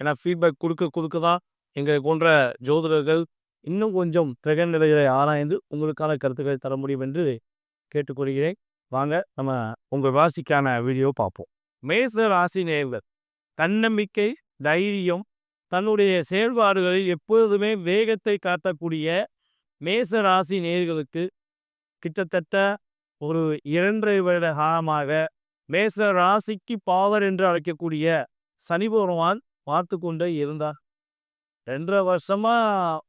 ஏன்னா ஃபீட்பேக் கொடுக்க கொடுக்க தான் எங்களை போன்ற ஜோதிடர்கள் இன்னும் கொஞ்சம் கிரக நிலைகளை ஆராய்ந்து உங்களுக்கான கருத்துக்களை தர முடியும் என்று கேட்டுக்கொள்கிறேன் வாங்க நம்ம உங்கள் ராசிக்கான வீடியோ பார்ப்போம். மேச ராசி நேர்கள் தன்னம்பிக்கை தைரியம் தன்னுடைய செயல்பாடுகளில் எப்பொழுதுமே வேகத்தை காட்டக்கூடிய மேச ராசி நேர்களுக்கு கிட்டத்தட்ட ஒரு இரண்டரை வருட காலமாக மேச ராசிக்கு பாவர் என்று அழைக்கக்கூடிய சனி பகவான் பார்த்து கொண்டே இருந்தார் ரெண்டரை வருஷமா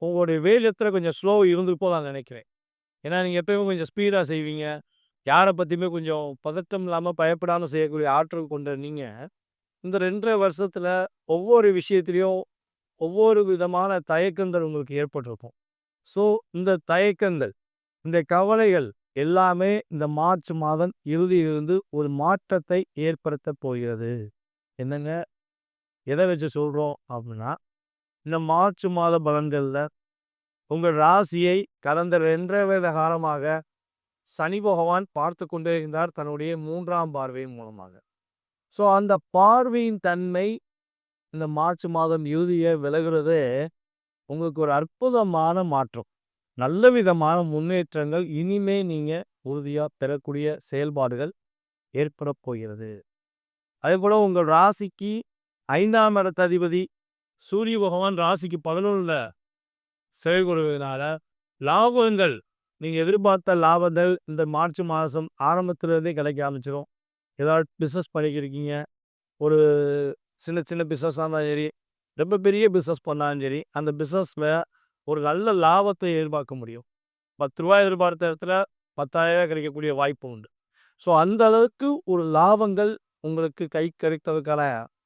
உங்களுடைய வேகத்தில் கொஞ்சம் ஸ்லோ இருந்துப்போ நான் நினைக்கிறேன். ஏன்னா நீங்கள் எப்பயுமே கொஞ்சம் ஸ்பீடாக செய்வீங்க. யாரை பற்றியுமே கொஞ்சம் பதட்டம் இல்லாமல் பயப்படாமல் செய்யக்கூடிய ஆற்றல் கொண்ட நீங்கள் இந்த ரெண்டரை வருஷத்தில் ஒவ்வொரு விஷயத்துலேயும் ஒவ்வொரு விதமான தயக்கங்கள் உங்களுக்கு ஏற்பட்டிருக்கும். ஸோ இந்த தயக்கங்கள் இந்த கவலைகள் எல்லாமே இந்த மார்ச் மாதம் இறுதியிலிருந்து ஒரு மாற்றத்தை ஏற்படுத்த போகிறது. என்னங்க? எதை வச்சு சொல்கிறோம் அப்படின்னா இந்த மார்ச் மாத பலன்களில் உங்கள் ராசியை கடந்த ரெண்டரை காலமாக சனி பகவான் பார்த்து கொண்டே இருந்தார் தன்னுடைய மூன்றாம் பார்வையின் மூலமாக. ஸோ அந்த பார்வையின் தன்மை இந்த மார்ச் மாதம் இறுதியை விலகிறது உங்களுக்கு ஒரு அற்புதமான மாற்றம். நல்ல விதமான முன்னேற்றங்கள் இனிமே நீங்கள் உறுதியாக பெறக்கூடிய செயல்பாடுகள் ஏற்பட போகிறது. அதே போல் உங்கள் ராசிக்கு ஐந்தாம் இடத்ததிபதி சூரிய பகவான் ராசிக்கு பதினொன்றில் செயல்படுவதனால லாபங்கள். நீங்கள் எதிர்பார்த்த லாபங்கள் இந்த மார்ச் மாதம் ஆரம்பத்துலேருந்தே கிடைக்க ஆரம்பிச்சிடும் ஏதாவது பிஸ்னஸ் பண்ணிக்கிருக்கீங்க ஒரு சின்ன சின்ன பிஸ்னஸாக இருந்தாலும் சரி ரொம்ப பெரிய பிஸ்னஸ் பண்ணாலும் சரி அந்த பிஸ்னஸில் ஒரு நல்ல லாபத்தை எதிர்பார்க்க முடியும். பத்து ரூபா எதிர்பார்த்த இடத்துல பத்தாயிரம் கிடைக்கக்கூடிய வாய்ப்பு உண்டு. ஸோ அந்த அளவுக்கு ஒரு லாபங்கள் உங்களுக்கு கை கிடைத்ததுக்கான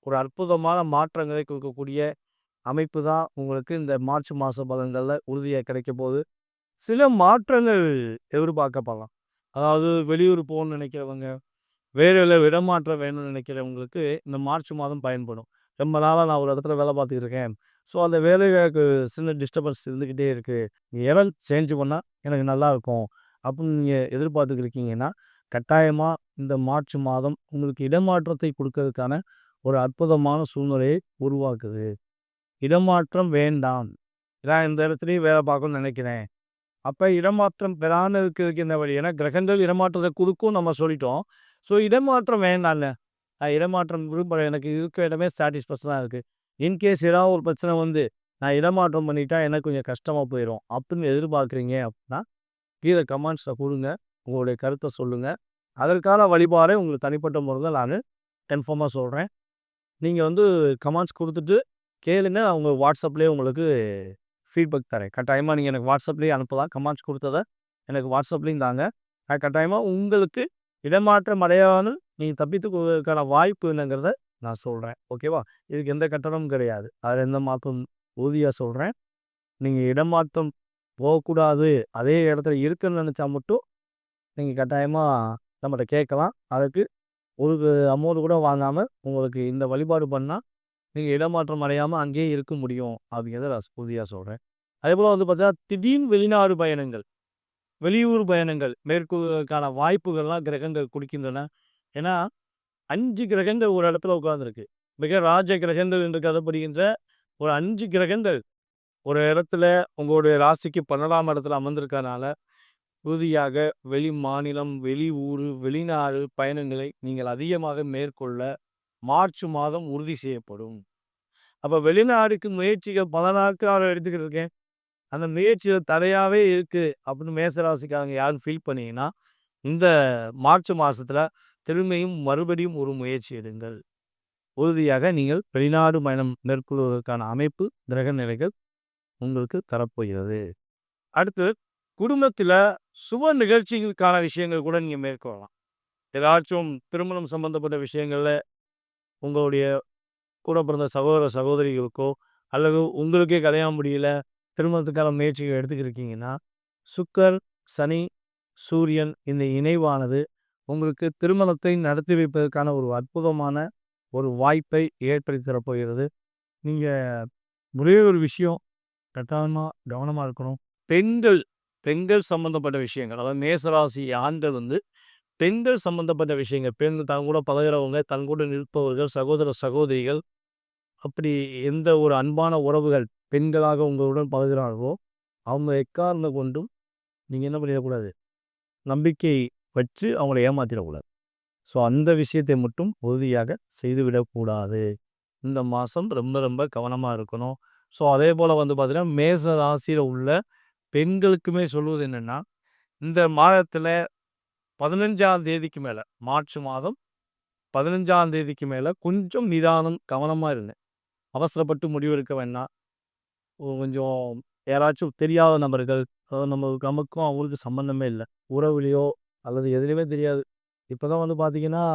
ஒரு அற்புதமான மாற்றங்களை கொடுக்கக்கூடிய அமைப்பு தான் உங்களுக்கு இந்த மார்ச் மாத பலன்களில் உறுதியாக கிடைக்க போகுது. சில மாற்றங்கள் எதிர்பார்க்கப்படலாம். அதாவது வெளியூர் போகணும்னு நினைக்கிறவங்க வேறு விடமாற்றம் இடமாற்றம் வேணும்னு நினைக்கிறவங்களுக்கு இந்த மார்ச் மாதம் பயன்படும். ரொம்ப நாளாக நான் ஒரு இடத்துல வேலை பார்த்துக்கிட்டுருக்கேன் ஸோ அந்த வேலைகளுக்கு சின்ன டிஸ்டர்பன்ஸ் இருந்துக்கிட்டே இருக்குது இடம் சேஞ்ச் பண்ணால் எனக்கு நல்லா இருக்கும். அப்படின்னு நீங்கள் எதிர்பார்த்துக்கிருக்கீங்கன்னா கட்டாயமாக இந்த மார்ச் மாதம் உங்களுக்கு இடமாற்றத்தை கொடுக்கறதுக்கான ஒரு அற்புதமான சூழ்நிலையை உருவாக்குது. இடமாற்றம் வேண்டாம். நான் இந்த இடத்துலையும் வேலை பார்க்கணும்னு நினைக்கிறேன். அப்போ இடமாற்றம் பெறாம இருக்கிறதுக்கு என்ன வழி? ஏன்னா கிரகங்கள் இடமாற்றத்தை கொடுக்கும் நம்ம சொல்லிட்டோம். ஸோ இடமாற்றம் வேண்டாம்ல. இடமாற்றம் விரும்புகிற எனக்கு இருக்க இடமே சாட்டிஸ்ஃபேக்ஷனாக இருக்குது இன்கேஸ் ஏதாவது ஒரு பிரச்சனை வந்து, நான் இடமாற்றம் பண்ணிட்டா எனக்கு கொஞ்சம் கஷ்டமாக போயிடும் அப்படின்னு எதிர்பார்க்குறீங்க அப்படின்னா, கீழே கமெண்ட்ஸில் கொடுங்க. உங்களுடைய கருத்தை சொல்லுங்கள் அதற்கான வழிபாடை உங்களுக்கு தனிப்பட்ட முறையில் நான் கன்ஃபார்மாக சொல்கிறேன் நீங்கள் வந்து கமெண்ட்ஸ் கொடுத்துட்டு கேளுங்க. அவங்க வாட்ஸ்அப்லேயே உங்களுக்கு ஃபீட்பேக் தரேன். கட்டாயமாக நீங்கள் எனக்கு வாட்ஸ்அப்லேயே அனுப்பலாம். கமெண்ட்ஸ் கொடுத்ததை எனக்கு வாட்ஸ்அப்லேயும் தாங்க. நான் கட்டாயமாக உங்களுக்கு இடமாற்றம் அடையாமல் நீங்கள் தப்பித்து கொள்வதற்கான வாய்ப்பு என்னங்கிறத நான் சொல்கிறேன் ஓகேவா? இதுக்கு எந்த கட்டணமும் கிடையாது. அதில் எந்த மாற்றம் உறுதியாக சொல்கிறேன் நீங்கள் இடமாற்றம் போகக்கூடாது. அதே இடத்துல இருக்குன்னு நினச்சா மட்டும், நீங்கள் கட்டாயமாக நம்மகிட்ட கேட்கலாம். அதுக்கு ஒரு அமௌண்ட் கூட வாங்காமல் உங்களுக்கு இந்த வழிபாடு பண்ணால் நீங்கள் இடமாற்றம் அடையாமல் அங்கேயே இருக்க முடியும். அப்படிங்கிறத நான் சொல்கிறேன் அதே போல் வந்து பார்த்தீங்கன்னா, திடீர்னு வெளிநாடு பயணங்கள், வெளியூர் பயணங்கள் மேற்கொள்வதற்கான வாய்ப்புகள்லாம் கிரகங்கள் கொடுக்கின்றன ஏன்னா, அஞ்சு கிரகங்கள் ஒரு இடத்துல உட்காந்துருக்கு மிக ராஜ கிரகங்கள் என்று கருதப்படுகின்ற ஒரு அஞ்சு கிரகங்கள் ஒரு இடத்துல உங்களுடைய ராசிக்கு 12ஆம் இடத்துல அமர்ந்திருக்கனால, உறுதியாக வெளி மாநிலம், வெளி ஊர் வெளிநாடு பயணங்களை நீங்கள் அதிகமாக மேற்கொள்ள மார்ச் மாதம் உறுதி செய்யப்படும். அப்போ வெளிநாடுக்கு முயற்சிகள் பல நாட்கள் எடுத்துக்கிட்டு இருக்கேன். அந்த முயற்சிகள் தடையாகவே இருக்குது அப்படின்னு மேசராசிக்காரங்க யாரும் ஃபீல் பண்ணீங்கன்னா, இந்த மார்ச் மாதத்தில் திரும்பியும் மறுபடியும் ஒரு முயற்சி எடுங்கள். உறுதியாக நீங்கள் வெளிநாடு பயணம் மேற்கொள்வதற்கான அமைப்பு, கிரக நிலைகள் உங்களுக்கு தரப்போகிறது. அடுத்து குடும்பத்தில் சுப நிகழ்ச்சிகளுக்கான விஷயங்கள் கூட நீங்கள் மேற்கொள்ளலாம். ஏதாச்சும் திருமணம் சம்பந்தப்பட்ட விஷயங்களில் உங்களுடைய கூட பிறந்த சகோதர, சகோதரிகளுக்கோ அல்லது உங்களுக்கே கல்யாணம் முடியல, திருமணத்துக்கான முயற்சிகள் எடுத்துக்கிருக்கீங்கன்னா சுக்கர், சனி, சூரியன் இந்த இணைவானது உங்களுக்கு திருமணத்தை நடத்தி வைப்பதற்கான ஒரு அற்புதமான ஒரு வாய்ப்பை ஏற்படுத்தி தரப்போகிறது. நீங்கள் ஒரே ஒரு விஷயம் கட்டாயமாக கவனமாக இருக்கணும். பெண்கள் பெண்கள் சம்பந்தப்பட்ட விஷயங்கள். அதாவது மேசராசி ஆண்கள் வந்து பெண்கள் சம்பந்தப்பட்ட விஷயங்கள். பெண் தன் கூட பழகுறவங்க, தன் கூட நிற்பவர்கள், சகோதர, சகோதரிகள் அப்படி எந்த ஒரு அன்பான உறவுகள் பெண்களாக உங்களுடன் பழகிறார்களோ அவங்க எக்காரணம் கொண்டும் நீங்கள் என்ன பண்ணிடக்கூடாது நம்பிக்கை வச்சு அவங்கள ஏமாற்றிடக்கூடாது ஸோ அந்த விஷயத்தை மட்டும் உறுதியாக செய்துவிடக்கூடாது. இந்த மாதம் ரொம்ப ரொம்ப கவனமாக இருக்கணும். ஸோ அதே போல் வந்து பார்த்திங்கன்னா மேச ராசியில் உள்ள பெண்களுக்குமே சொல்வது என்னென்னா இந்த மாதத்தில் பதினஞ்சாம் தேதிக்கு மேலே மார்ச் மாதம் 15ஆம் தேதிக்கு மேலே கொஞ்சம் நிதானம், கவனமாக இருந்தேன் அவசரப்பட்டு முடிவெடுக்க வேண்டாம். கொஞ்சம் யாராச்சும் தெரியாத நபர்கள், அதாவது நம்ம நமக்கும் அவங்களுக்கும் சம்மந்தமே இல்லை உறவுலையோ அல்லது எதுலேயுமே தெரியாது. இப்போ தான் வந்து பார்த்தீங்கன்னா,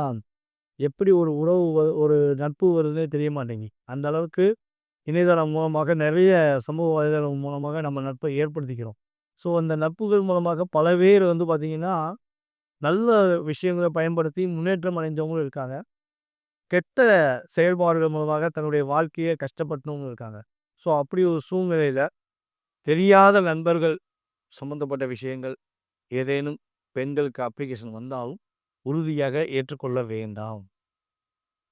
எப்படி ஒரு உறவு ஒரு நட்பு வருதுன்னே தெரிய மாட்டேங்கி அந்த அளவுக்கு இணையதளம் மூலமாக நிறைய சமூக வலைதளம் மூலமாக நம்ம நட்பை ஏற்படுத்திக்கிறோம். ஸோ அந்த நட்புகள் மூலமாக பல பேர் வந்து பார்த்தீங்கன்னா, நல்ல விஷயங்கள பயன்படுத்தி முன்னேற்றம் அடைஞ்சவங்களும் இருக்காங்க. கெட்ட செயல்பாடுகள் மூலமாக தன்னுடைய வாழ்க்கையை கஷ்டப்பட்டவங்களும் இருக்காங்க. ஸோ அப்படி ஒரு சூழ்நிலையில் தெரியாத நண்பர்கள் சம்பந்தப்பட்ட விஷயங்கள் ஏதேனும் பெண்களுக்கு அப்ளிகேஷன் வந்தாலும், உறுதியாக ஏற்றுக்கொள்ள வேண்டாம்.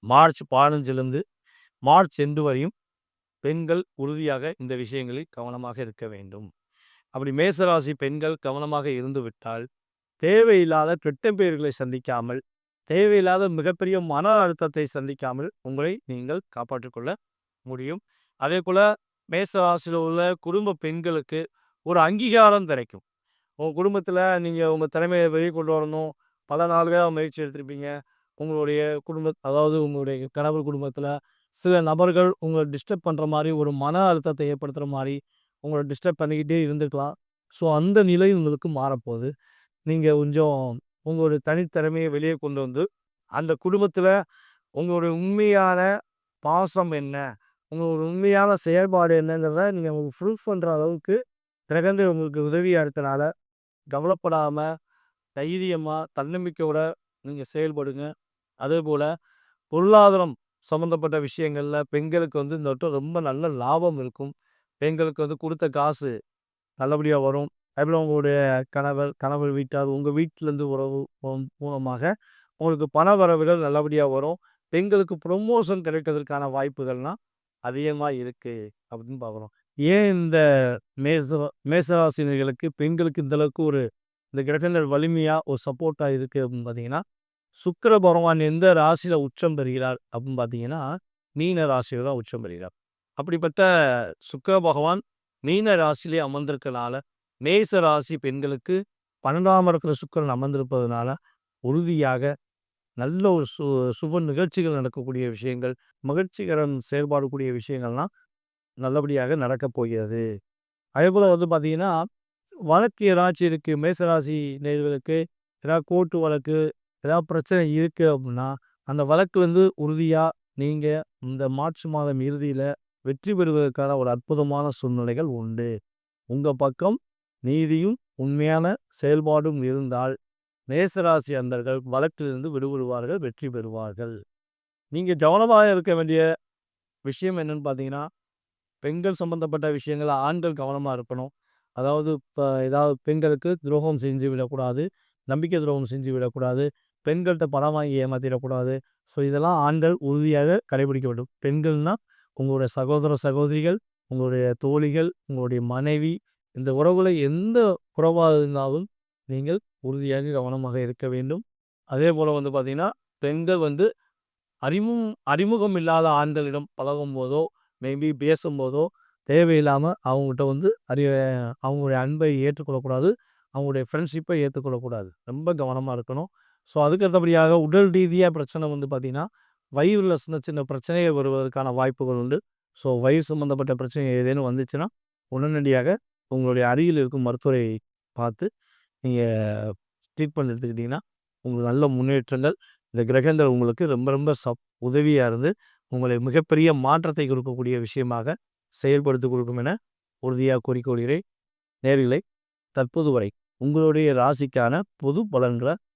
மார்ச் 15லிருந்து மார்ச் எண்டு வரையும் பெண்கள் உறுதியாக இந்த விஷயங்களில் கவனமாக இருக்க வேண்டும். அப்படி மேசராசி பெண்கள் கவனமாக இருந்துவிட்டால், தேவையில்லாத கெட்ட பெயர்களை சந்திக்காமல், தேவையில்லாத மிகப்பெரிய மன அழுத்தத்தை சந்திக்காமல் உங்களை நீங்கள் காப்பாற்றிக்கொள்ள முடியும். அதே போல் மேசராசியில் உள்ள குடும்ப பெண்களுக்கு ஒரு அங்கீகாரம் கிடைக்கும். உங்கள் குடும்பத்தில் நீங்கள் உங்கள் திறமையை வெளிக்கொண்டு வரணும். பல நாள்களாக முயற்சி எடுத்திருப்பீங்க. உங்களுடைய குடும்ப அதாவது உங்களுடைய கணவர் குடும்பத்தில் சில நபர்கள் உங்களை டிஸ்டர்ப் பண்ணுற மாதிரி ஒரு மன அழுத்தத்தை ஏற்படுத்துகிற மாதிரி உங்களை டிஸ்டர்ப் பண்ணிக்கிட்டே இருந்துக்கலாம் ஸோ அந்த நிலை உங்களுக்கு மாறப்போகுது. நீங்கள் கொஞ்சம் உங்களுடைய தனித்திறமையை வெளியே கொண்டு வந்து, அந்த குடும்பத்தில் உங்களுடைய உண்மையான பாசம் என்ன? உங்களோட உண்மையான செயல்பாடு என்னங்கிறத நீங்க ப்ரூஃப் பண்ணுற அளவுக்கு திறகந்து உங்களுக்கு உதவியாக இருக்கனால, கவலைப்படாமல் தைரியமாக தன்னம்பிக்கையோட நீங்கள் செயல்படுங்க. அதேபோல் பொருளாதாரம் சம்மந்தப்பட்ட விஷயங்களில் பெண்களுக்கு வந்து இந்த வட்டம் ரொம்ப நல்ல லாபம் இருக்கும். பெண்களுக்கு வந்து கொடுத்த காசு நல்லபடியாக வரும். அதுபோல் உங்களுடைய கணவர், கணவர் வீட்டார், உங்கள் வீட்டிலேருந்து உறவு மூலமாக உங்களுக்கு பண வரவுகள் நல்லபடியாக வரும். பெண்களுக்கு ப்ரொமோஷன் கிடைக்கிறதுக்கான வாய்ப்புகள்லாம் அதிகமாக இருக்குது அப்படின்னு பார்க்குறோம். ஏன் இந்த மேச மேசராசினர்களுக்கு பெண்களுக்கு இந்த அளவுக்கு ஒரு இந்த கிரகங்கள் வலிமையாக ஒரு சப்போர்ட்டாக இருக்குது அப்படின்னு பார்த்தீங்கன்னா சுக்கர பகவான் எந்த ராசியில் உச்சம் பெறுகிறார் அப்படின்னு பார்த்தீங்கன்னா மீன ராசியில் தான் உச்சம் பெறுகிறார். அப்படிப்பட்ட சுக்கர பகவான் மீன ராசியிலே அமர்ந்திருக்கனால மேச ராசி பெண்களுக்கு பன்னெண்டாம் இடத்துல சுக்கரன் அமர்ந்திருப்பதனால உறுதியாக நல்ல ஒரு சு சுப நிகழ்ச்சிகள் நடக்கக்கூடிய விஷயங்கள் மகிழ்ச்சிகரம் செயல்பாடக்கூடிய விஷயங்கள்லாம் நல்லபடியாக நடக்கப் போகிறது. அதே போல் வந்து பார்த்திங்கன்னா வழக்கு ஏதாச்சும் இருக்குது மேசராசி நேர்களுக்கு ஏதாவது கோர்ட்டு வழக்கு ஏதாவது பிரச்சனை இருக்குது அப்படின்னா அந்த வழக்கு வந்து உறுதியாக நீங்கள் இந்த மார்ச் மாதம் இறுதியில் வெற்றி பெறுவதற்கான ஒரு அற்புதமான சூழ்நிலைகள் உண்டு. உங்கள் பக்கம் நீதியும் உண்மையான செயல்பாடும் இருந்தால் நேசராசி அந்தர்கள் வழக்கிலிருந்து விடுபடுவார்கள் வெற்றி பெறுவார்கள். நீங்கள் கவனமாக இருக்க வேண்டிய விஷயம் என்னென்னு பார்த்தீங்கன்னா பெண்கள் சம்பந்தப்பட்ட விஷயங்களை ஆண்கள் கவனமாக இருக்கணும். அதாவது இப்போ ஏதாவது பெண்களுக்கு துரோகம் செஞ்சு விடக்கூடாது நம்பிக்கை துரோகம் செஞ்சு விடக்கூடாது பெண்கள்கிட்ட பணம் வாங்கி ஏமாற்றிடக்கூடாது ஸோ இதெல்லாம் ஆண்கள் உறுதியாக கடைபிடிக்க வேண்டும். பெண்கள்னால் உங்களுடைய சகோதர சகோதரிகள் உங்களுடைய தோழிகள் உங்களுடைய மனைவி இந்த உறவுகளை எந்த உறவாக இருந்தாலும் நீங்கள் உறுதியாக கவனமாக இருக்க வேண்டும். அதே போல் வந்து பார்த்திங்கன்னா பெண்கள் வந்து அறிமுகம் அறிமுகம் இல்லாத ஆண்களிடம் பழகும் போதோ மேபி பேசும்போதோ தேவையில்லாமல் அவங்ககிட்ட வந்து அறி அவங்களுடைய அன்பை ஏற்றுக்கொள்ளக்கூடாது. அவங்களுடைய ஃப்ரெண்ட்ஷிப்பை ஏற்றுக்கொள்ளக்கூடாது ரொம்ப கவனமாக இருக்கணும். ஸோ அதுக்கு அடுத்தபடியாக உடல் ரீதியாக பிரச்சனை வந்து பார்த்திங்கன்னா வயிறில் சின்ன சின்ன பிரச்சனைகள் வருவதற்கான வாய்ப்புகள் உண்டு. ஸோ வயிறு சம்மந்தப்பட்ட பிரச்சனை ஏதேனும் வந்துச்சுன்னா உடனடியாக உங்களுடைய அருகில் இருக்கும் மருத்துவரை பார்த்து நீங்கள் ட்ரீட்மெண்ட் எடுத்துக்கிட்டிங்கன்னா உங்களுக்கு நல்ல முன்னேற்றங்கள் இந்த கிரகங்கள் உங்களுக்கு ரொம்ப ரொம்ப சப் உதவியாக இருந்து உங்களை மிகப்பெரிய மாற்றத்தை கொடுக்கக்கூடிய விஷயமாக செயல்படுத்தி கொடுக்கும் என உறுதியாக கூறிக்கொள்கிறேன் நேர்களை தற்போது வரை உங்களுடைய ராசிக்கான பொது பலன்களை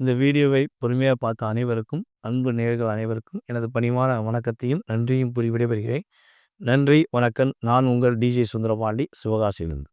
இந்த வீடியோவை பொறுமையாக பார்த்த அனைவருக்கும் அன்பு நேர்கள் அனைவருக்கும் எனது பணிவான வணக்கத்தையும் நன்றியும் கூறி விடைபெறுகிறேன். நன்றி வணக்கம். நான் உங்கள் டிஜே சுந்தரபாண்டி சிவகாசியிலிருந்து.